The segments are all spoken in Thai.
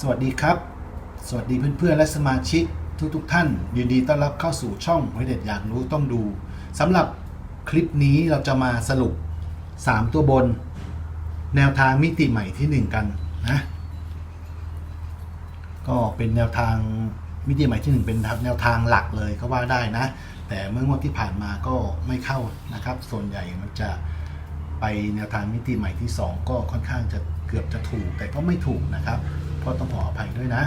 สวัสดีครับ สวัสดีเพื่อนๆและสมาชิกทุกๆทท่านยินดีต้อนรับเข้าสู่ช่องหวยเด็ดอยากรู้ต้องดูสำหรับคลิปนี้เราจะมาสรุป 3 ตัวบน แนวทางมิติใหม่ที่ 1 กันนะก็เป็นแนวทางมิติใหม่ที่ 1 เป็นแนวทางหลักเลยก็ว่าได้นะ แต่เมื่องวดที่ผ่านมาก็ไม่เข้านะครับ ส่วนใหญ่มันจะไปแนวทางมิติใหม่ที่ 2 ก็ค่อนข้างจะเกือบจะถูกแต่ก็ไม่ถูกนะครับ ก็ต้องขออภัยด้วยนะ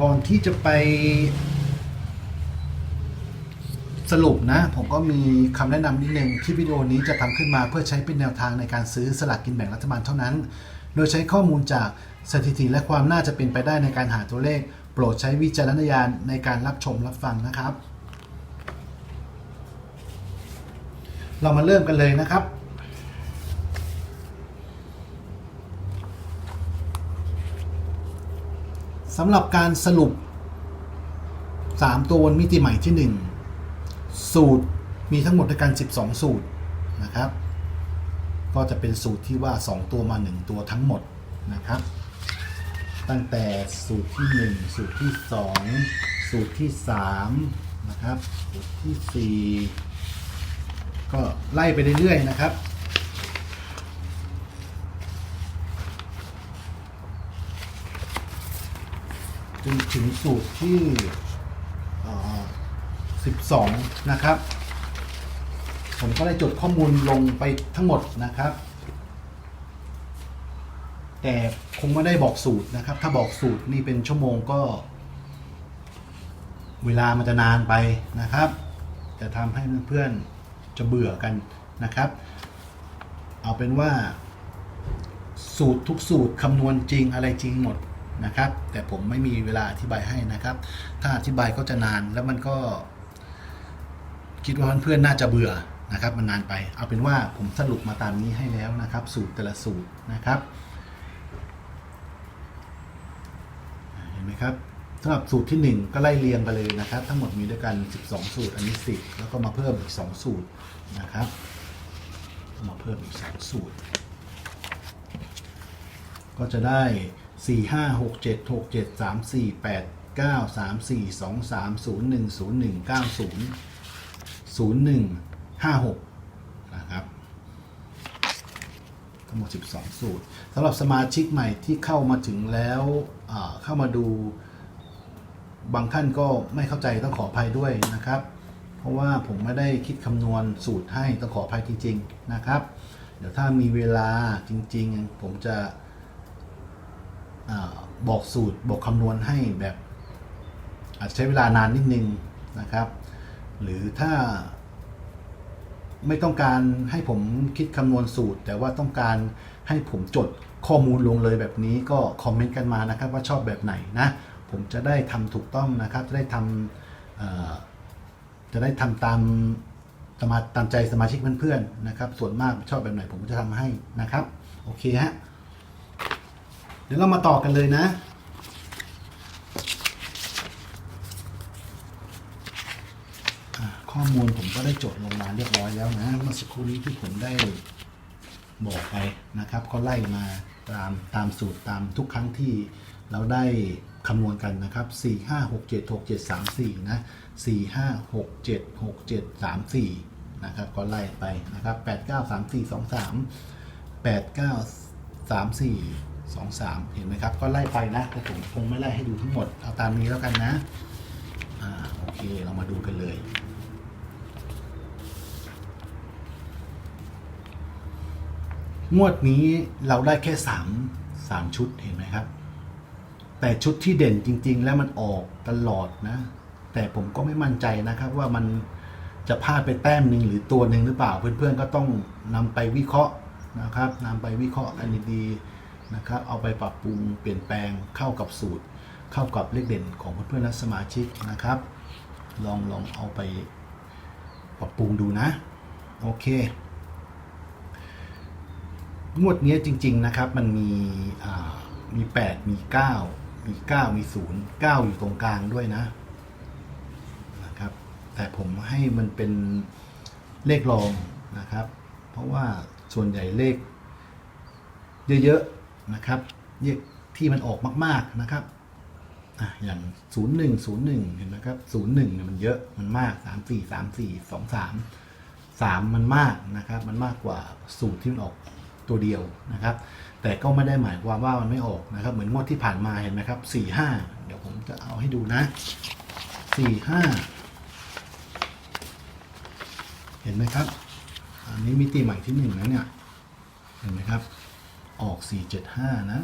ก่อนที่จะไป สรุปนะ ผมก็มีคำแนะนำนิดนึงที่วิดีโอนี้จะทำขึ้นมาเพื่อใช้เป็นแนวทางในการซื้อสลากกินแบ่งรัฐบาลเท่านั้น โดยใช้ข้อมูลจากสถิติและความน่าจะเป็นไปได้ในการหาตัวเลข โปรดใช้วิจารณญาณในการรับชมรับฟังนะครับ เรามาเริ่มกันเลยนะครับ สำหรับการสรุป 3 ตัวบนมิติใหม่ที่ 1 สูตรมีทั้งหมดด้วยกัน 12 สูตรนะครับ ก็จะเป็นสูตรที่ว่า 2 ตัวมา 1 ตัวทั้งหมดนะครับ ตั้งแต่สูตรที่ 1 สูตรที่ 2 สูตรที่ 3 นะครับ สูตรที่ 4 ก็ไล่ไปเรื่อยๆนะครับ จนถึงสูตรที่ 12 นะครับ ผมก็ได้จดข้อมูลลงไปทั้งหมดนะครับ แต่คงไม่ได้บอกสูตรนะครับ ถ้าบอกสูตรนี่เป็นชั่วโมงก็ เวลามันจะนานไปนะครับ จะทำให้เพื่อนๆจะเบื่อกันนะครับ เอาเป็นว่าสูตรทุกสูตรคำนวณจริงอะไรจริงหมด นะครับ แต่ผมไม่มีเวลาอธิบายให้นะครับ ถ้าอธิบายก็จะนานแล้วมันก็ คิดว่าเพื่อนๆน่าจะเบื่อนะครับ มันนานไป เอาเป็นว่าผมสรุปมาตามนี้ให้แล้วนะครับ สูตรแต่ละสูตรนะครับเห็นไหมครับสำหรับสูตรที่ 1 ก็ไล่เรียงไปเลยนะครับ ทั้งหมดมีด้วยกัน 12 สูตรอันนี้10แล้วก็มาเพิ่มอีก 2 สูตรนะครับ มาเพิ่มอีก 2 สูตร ก็จะได้ 4 5 6 7 6 7 3 4 8 9 3 4 2 3 0 1 0 1 9 0 0 1 5 6นะครับทั้งหมด 12 สูตรสำหรับสมาชิกใหม่ที่เข้ามาถึงแล้วเข้ามาดูบางท่านก็ไม่เข้าใจต้องขออภัยด้วยนะครับ เพราะว่าผมไม่ได้คิดคำนวณสูตรให้ต้องขออภัยจริง ๆนะครับ เดี๋ยวถ้ามีเวลาจริง ๆ ผมจะ บอกสูตรบอกคำนวณให้แบบอาจจะใช้เวลานานนิดนึงนะครับ หรือถ้าไม่ต้องการให้ผมคิดคำนวณสูตร แต่ว่าต้องการให้ผมจดข้อมูลลงเลยแบบนี้ก็คอมเมนต์กันมานะครับ ว่าชอบแบบไหนนะ ผมจะได้ทำถูกต้องนะครับ จะได้ทำจะได้ทำตามสมาตามใจสมาชิกเพื่อนๆนะครับ ส่วนมากชอบแบบไหนผมก็จะทำให้นะครับ โอเคฮะ เดี๋ยวเรามาต่อกันเลยนะ ข้อมูลผมก็ได้จดลงมาเรียบร้อยแล้วนะ เมื่อสักครู่นี้ที่ผมได้บอกไปนะครับ ก็ไล่มาตามตามสูตรตามทุกครั้งที่เราได้คำนวณกันนะครับ 4 5 6 7 6 7 3 4 นะ 4 5 6 7 6 7 3 4 นะครับ ก็ไล่ไปนะครับ 8 9 3 4 2 3 8 9 3 4 2 3 เห็นไหมครับ ก็ไล่ไปนะ แต่ผมคงไม่ไล่ให้ดูทั้งหมด เอาตามนี้แล้วกันนะ อ่า โอเค เรามาดูกันเลยงวดนี้เราได้แค่สามสามชุดเห็นไหมครับ แต่ชุดที่เด่นจริง ๆ แล้วมันออกตลอดนะ แต่ผมก็ไม่มั่นใจนะครับ ว่ามันจะพลาดไปแต้มหนึ่งหรือตัวหนึ่งหรือเปล่า เพื่อนๆก็ต้องนำไปวิเคราะห์นะครับนำไปวิเคราะห์กันดีๆ นะครับเอาไปปรับปรุงเปลี่ยนแปลงเข้ากับสูตร เข้ากับเลขเด่นของเพื่อนๆและสมาชิกนะครับ ลองลองเอาไปปรับปรุงดูนะโอเคงวดนี้จริง ๆนะครับมันมีมี 8 มี 9 มี 9 มี 0 9 อยู่ตรงกลางด้วยนะนะครับ แต่ผมให้มันเป็นเลขรองนะครับ เพราะว่าส่วนใหญ่เลข เยอะ นะครับเลขที่มันออกมาก ๆนะครับอะอย่าง 0 1 0 1 เห็นไหมครับ 0 1เนี่ยมันเยอะมันมาก 3 4 3 4 2 3 3 มันมากนะครับ มันมากกว่าสูตรที่มันออกตัวเดียวนะครับ แต่ก็ไม่ได้หมายความว่ามันไม่ออกนะครับ เหมือนงวดที่ผ่านมาเห็นไหมครับ 4 5 เดี๋ยวผมจะเอาให้ดูนะ 4 5 เห็นไหมครับ อันนี้มิติใหม่ที่หนึ่งนะเนี่ย เห็นไหมครับ ออก475นะ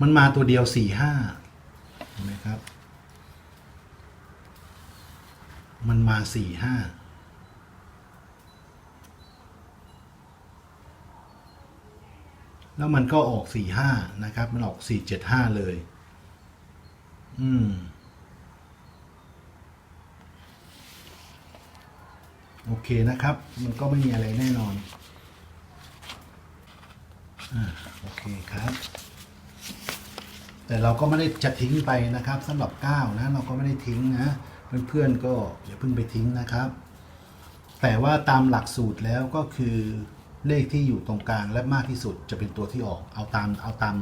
มันมาตัวเดียว45เห็นไหมครับ มันมา45แล้วมันก็ออก45นะครับ มันออก475เลย อืม โอเคนะครับ มันก็ไม่มีอะไรแน่นอน อ่าโอเคครับ แต่เราก็ไม่ได้จะทิ้งไปนะครับสำหรับ9นะเราก็ไม่ได้ทิ้งนะเพื่อนๆก็อย่าเพิ่งไปทิ้งนะครับ แต่ว่าตามหลักสูตรแล้วก็คือเลขที่อยู่ตรงกลางและมากที่สุดจะเป็นตัวที่ออกเอาตามเอาตาม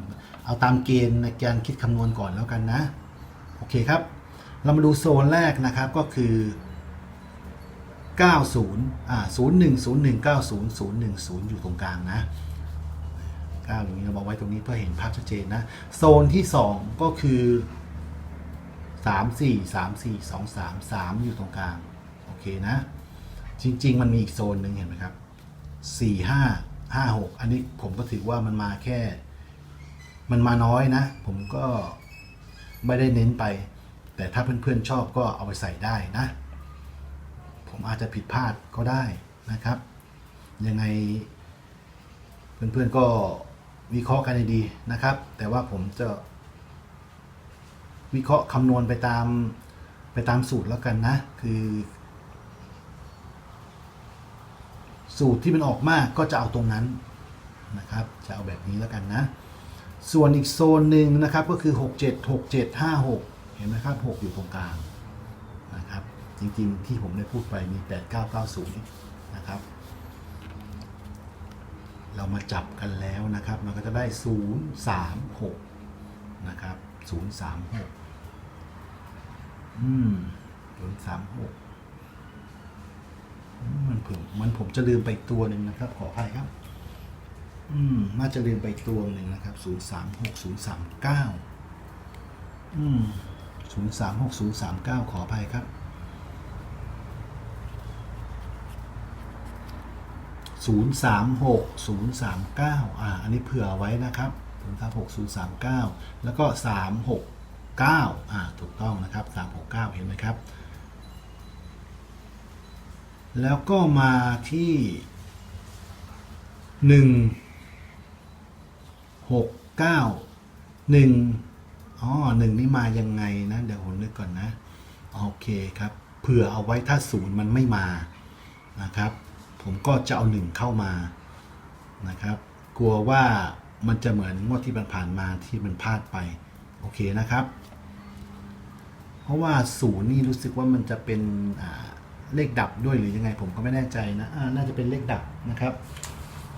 เอาตามเกณฑ์ในการคิดคำนวณก่อนแล้วกันนะ โอเคครับ เรามาดูโซนแรกนะครับก็คือ 90อ่า01 01 90 010 อยู่ตรงกลางนะ 9อย่างนี้เราบอกไว้ตรงนี้เพื่อเห็นภาพชัดเจนนะ โซนที่ 2 ก็คือ 3 4 3 4 2 3 3 อยู่ตรงกลาง โอเคนะ จริง ๆ มันมีอีกโซนหนึ่งเห็นไหมครับ 4 5 5 6 อันนี้ผมก็ถือว่ามันมาแค่ มันมาน้อยนะ ผมก็ไม่ได้เน้นไป แต่ถ้าเพื่อนๆชอบก็เอาไปใส่ได้นะ ผมอาจจะผิดพลาดก็ได้นะครับ ยังไงเพื่อนๆก็ วิเคราะห์กันให้ดีนะครับ แต่ว่าผมจะ วิเคราะห์คำนวณไปตามไปตามสูตรแล้วกันนะ คือ สูตรที่มันออกมากก็จะเอาตรงนั้นนะครับ จะเอาแบบนี้แล้วกันนะ ส่วนอีกโซนหนึ่งนะครับก็คือ 6 7 6 7 5 6 เห็นไหมครับ 6 อยู่ตรงกลางนะครับ จริงๆที่ผมได้พูดไปมี 8990 นะครับ เรามาจับกันแล้วนะครับ มันก็จะได้ 036 นะครับ 036 อืม 036 มันผมมันผมจะลืมไปตัวหนึ่งนะครับ ขออภัยครับ อืม น่าจะลืมไปตัวหนึ่งนะครับ 036 039 อืม 036 039 ขออภัยครับ 036 039 อ่า อันนี้เผื่อไว้นะครับ036 039 แล้วก็ 369 อ่า ถูกต้องนะครับ 369 เห็นไหมครับ แล้วก็มาที่ 1 6 9 1 อ๋อ 1 นี่มายังไงนะ เดี๋ยวผมนึกก่อนนะ โอเคครับ เผื่อเอาไว้ถ้าศูนย์มันไม่มานะครับ ผมก็จะเอาหนึ่งเข้ามานะครับ กลัวว่ามันจะเหมือนงวดที่มันผ่านมาที่มันพลาดไป โอเคนะครับ เพราะว่าศูนย์นี่รู้สึกว่ามันจะเป็นเลขดับด้วยหรือยังไง ผมก็ไม่แน่ใจนะน่าจะเป็นเลขดับนะครับ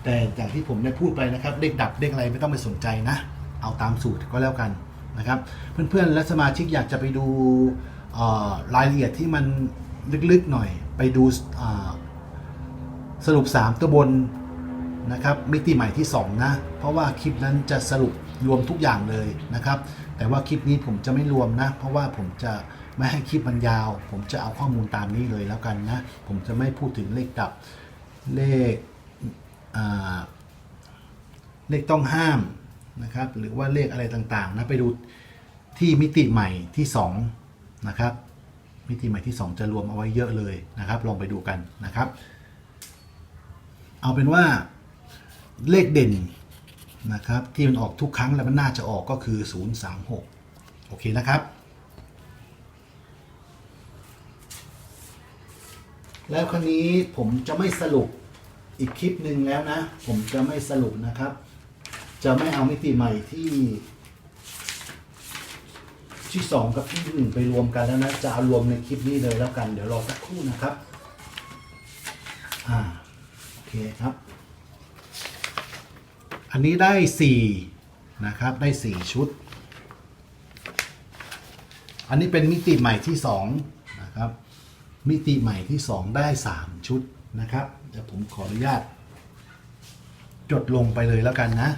แต่อย่างที่ผมได้พูดไปนะครับ เลขดับเลขอะไรไม่ต้องไปสนใจนะ เอาตามสูตรก็แล้วกันนะครับ เพื่อนๆและสมาชิกอยากจะไปดูรายละเอียดที่มันลึกๆหน่อย ไปดู สรุป 3 ตัวบนนะครับมิติใหม่ที่ 2 นะ เพราะว่าคลิปนั้นจะสรุปรวมทุกอย่างเลยนะครับ แต่ว่าคลิปนี้ผมจะไม่รวมนะ เพราะว่าผมจะไม่ให้คลิปมันยาว ผมจะเอาข้อมูลตามนี้เลยแล้วกันนะ ผมจะไม่พูดถึงเลขดับเลขเลขต้องห้ามนะครับ หรือว่าเลขอะไรต่างๆนะไปดูที่มิติใหม่ที่ 2 นะครับ มิติใหม่ที่ 2 จะรวมเอาไว้เยอะเลยนะครับ ลองไปดูกันนะครับ เอาเป็นว่าเลขเด่นนะครับที่มันออกทุกครั้งแล้วมันน่าจะออกก็คือ 036 โอเคนะครับ แล้วคราวนี้ผมจะไม่สรุปอีกคลิปหนึ่งแล้วนะ ผมจะไม่สรุปนะครับ จะไม่เอามิติใหม่ที่ที่สองกับที่หนึ่งไปรวมกันแล้วนะ จะเอารวมในคลิปนี้เลยแล้วกัน เดี๋ยวรอสักครู่นะครับ อ่า เคครับ อันนี้ได้สี่นะครับ ได้ 4 ชุด อันนี้เป็นมิติใหม่ที่ 2 นะครับ มิติใหม่ที่ 2 ได้ 3 ชุดนะครับ เดี๋ยวผมขออนุญาต จดลงไปเลยแล้วกันนะ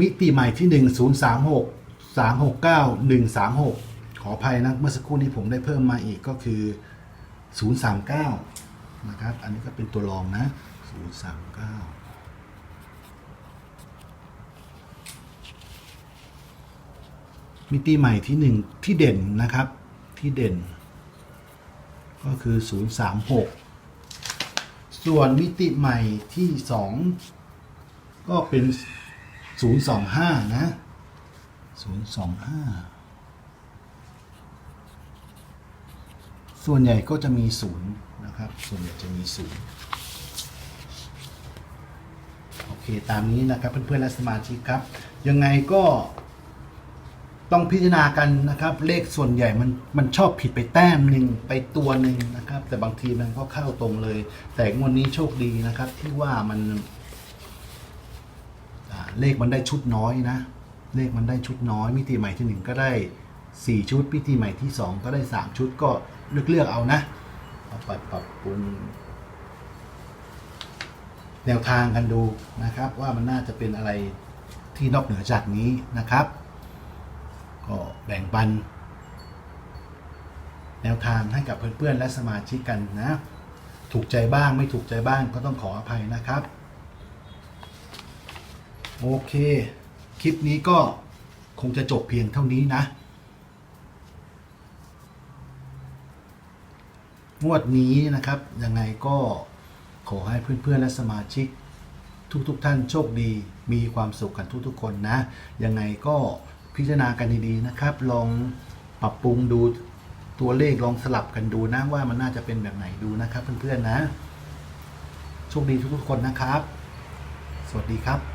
มิติใหม่ที่ 1036 369 136 ขออภัยนะ เมื่อสักครู่นี้ผมได้เพิ่มมาอีกก็คือ 039 นะครับ อันนี้ก็เป็นตัวรองนะ 039มิติใหม่ที่หนึ่งที่เด่นนะครับที่เด่น ก็คือ 036 ส่วนมิติใหม่ที่ 2 ก็เป็น 025 นะ 025 ส่วนใหญ่ก็จะมี 0 นะครับ ส่วนใหญ่จะมี0โอเค ตามนี้นะครับ เพื่อนๆและสมาชิกครับ ยังไงก็ต้องพิจารณากันนะครับ เลขส่วนใหญ่มันมันชอบผิดไปแต้มหนึ่งไปตัวหนึ่งนะครับ แต่บางทีมันก็เข้าตรงเลย แต่งวดนี้โชคดีนะครับ ที่ว่ามันเลขมันได้ชุดน้อยนะ เลขมันได้ชุดน้อย มิติใหม่ที่หนึ่งก็ได้สี่ชุดมิติใหม่ที่สองก็ได้สามชุดก็เลือกเลือกเอานะ เอาไปปรับปรุงแนวทางกันดูนะครับ ว่ามันน่าจะเป็นอะไรที่นอกเหนือจากนี้นะครับ ก็แบ่งปัน แนวทางให้กับเพื่อนๆและสมาชิกกันนะ ถูกใจบ้างไม่ถูกใจบ้างก็ต้องขออภัยนะครับ โอเค คลิปนี้ก็คงจะจบเพียงเท่านี้นะ งวดนี้นะครับ ยังไงก็ขอให้เพื่อนๆและสมาชิกทุกๆทท่านโชคดี มีความสุขกันทุกๆคนนะ ยังไงก็พิจารณากันดีๆนะครับ ลองปรับปรุงดูตัวเลขลองสลับกันดูนะว่ามันน่าจะเป็นแบบไหนดูนะครับ เพื่อนๆนะ โชคดีทุกๆคนนะครับ สวัสดีครับ